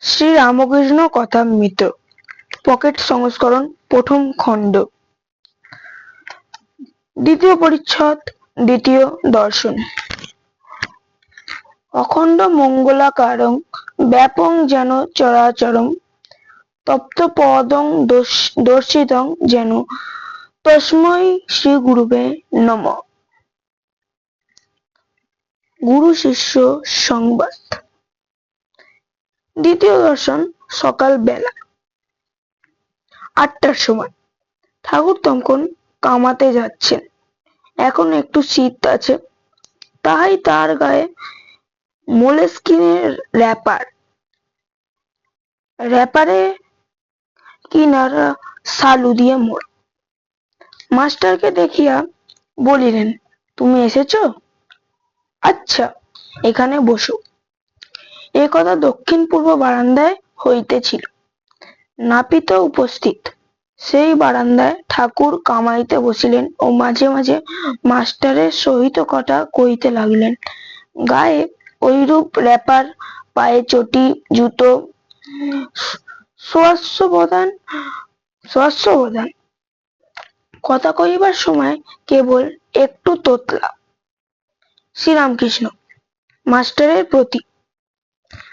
Shri Ramakrishna Kathamrita pocket সংস্করণ প্রথম খণ্ড। দ্বিতীয় পরিচ্ছদ, দ্বিতীয় দর্শন। অখণ্ড মঙ্গলাকারং ব্যাপং যেন চরাচরম, তপ্ত পদং দর্শ- দর্শিতং যেন তস্মৈ শ্রী গুরুবে নম। গুরু শিষ্য সংবাদ। দ্বিতীয় দর্শন সকাল বেলা। আটটার সময়। ঠাকুর তখন কামাতে যাচ্ছেন। এখন একটু শীত আছে। তাই তার গায়ে মোলেস্কিনের র্যাপার। র্যাপারে কিনারা সালু দিয়ে মোড়। মাস্টারকে দেখিয়া বলিলেন, তুমি এসেছ? আচ্ছা এখানে বসো। এ কথা দক্ষিণ পূর্ব বারান্দায় হইতেছিল। নাপিত উপস্থিত। সেই বারান্দায় ঠাকুর কামাইতে বসিলেন ও মাঝে মাঝে মাস্টারের সহিত কথা কইতে লাগিলেন। গায়ে ঐরূপ র্যাপার পায়ে চটি, জুতো স্বস্ববধান স্বস্ববধান কথা কহিবার সময় কেবল একটু তোতলা। শ্রীরামকৃষ্ণ, মাস্টারের প্রতি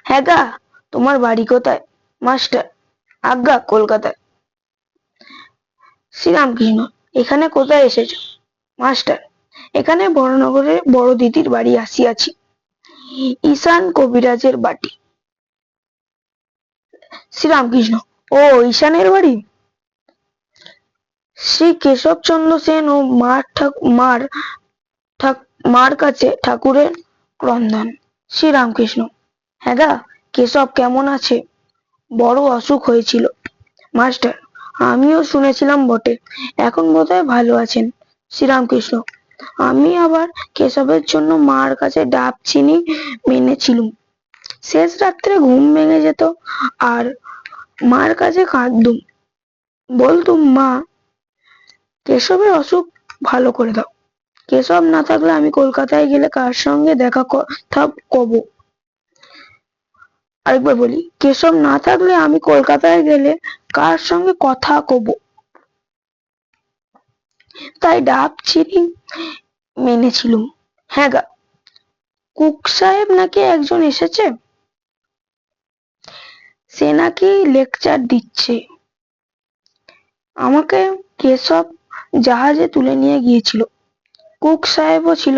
হ্যাঁ গা, তোমার বাড়ি কোথায়? মাস্টার, আজ্ঞা, কলকাতায়। শ্রীরামকৃষ্ণ এখানে কোথায় এসেছ? মাস্টার, এখানে বড়নগরে বড় দিদির বাড়ি আসিয়াছি। ঈশান কবিরাজের বাটি। শ্রীরামকৃষ্ণ ও ঈশানের বাড়ি? শ্রী কেশবচন্দ্র সেন ও মার মার মার কাছে ঠাকুরের ক্রন্দন। শ্রীরামকৃষ্ণ হ্যাঁ কেশব কেমন আছে? বড় অসুখ হয়েছিল। মাস্টার, আমিও শুনেছিলাম বটে। এখন বোধহয় ভালো আছেন, শ্রীরামকৃষ্ণ। আমি আবার কেশবের জন্য মার কাছে ডাব চিনি মেনেছিলুম। শেষ রাত্রে ঘুম ভেঙে যেত আর মার কাছে কাঁদতুম বলতুম, মা, কেশবের অসুখ ভালো করে দাও। কেশব না থাকলে আমি কলকাতায় গেলে কার সঙ্গে দেখা কথা কব? আরেকবার বলি, কেশব না থাকলে আমি কলকাতায় গেলে কার সঙ্গে কথা কব? তাই ডাব চিনি মেনেছিলুম। হ্যাঁ গা, কুক সাহেব নাকি একজন এসেছে? সে নাকি লেকচার দিচ্ছে। আমাকে কেশব জাহাজে তুলে নিয়ে গিয়েছিল। কুক সাহেবও ছিল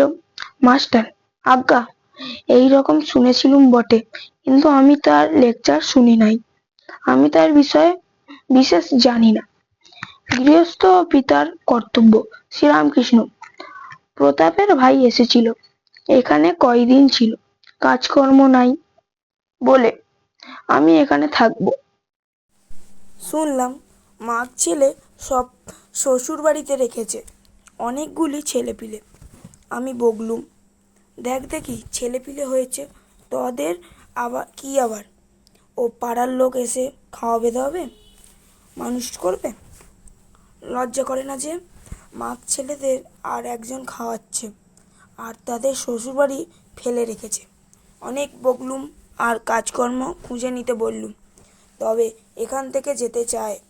মাস্টার। আজ্ঞা এই রকম শুনেছিলুম বটে, কিন্তু আমি তার লেকচার শুনি নাই। আমি তার বিষয়ে বিশেষ জানি না। গৃহস্থ পিতার কর্তব্য, শ্রীরামকৃষ্ণ। প্রতাপের ভাই এসেছিল। এখানে কয়দিন ছিল? কাজকর্ম নাই বলে আমি এখানে থাকব। শুনলাম মাগ ছেলে সব শ্বশুর বাড়িতে রেখেছে। অনেকগুলি ছেলেপিলে। আমি বগলুম দেখ দেখি, ছেলেপিলে হয়েছে। তোদের আবার, কি আবার? ও পাড়ার লোক এসে খাওয়াবে দাওয়াবে? মানুষ করবে? লজ্জা করে না যে মাগ ছেলেদের আর একজন খাওয়াচ্ছে আর তাদের শ্বশুরবাড়ি ফেলে রেখেছে। অনেক বকলুম আর কাজকর্ম খুঁজে নিতে বললুম। তবে এখান থেকে যেতে চায়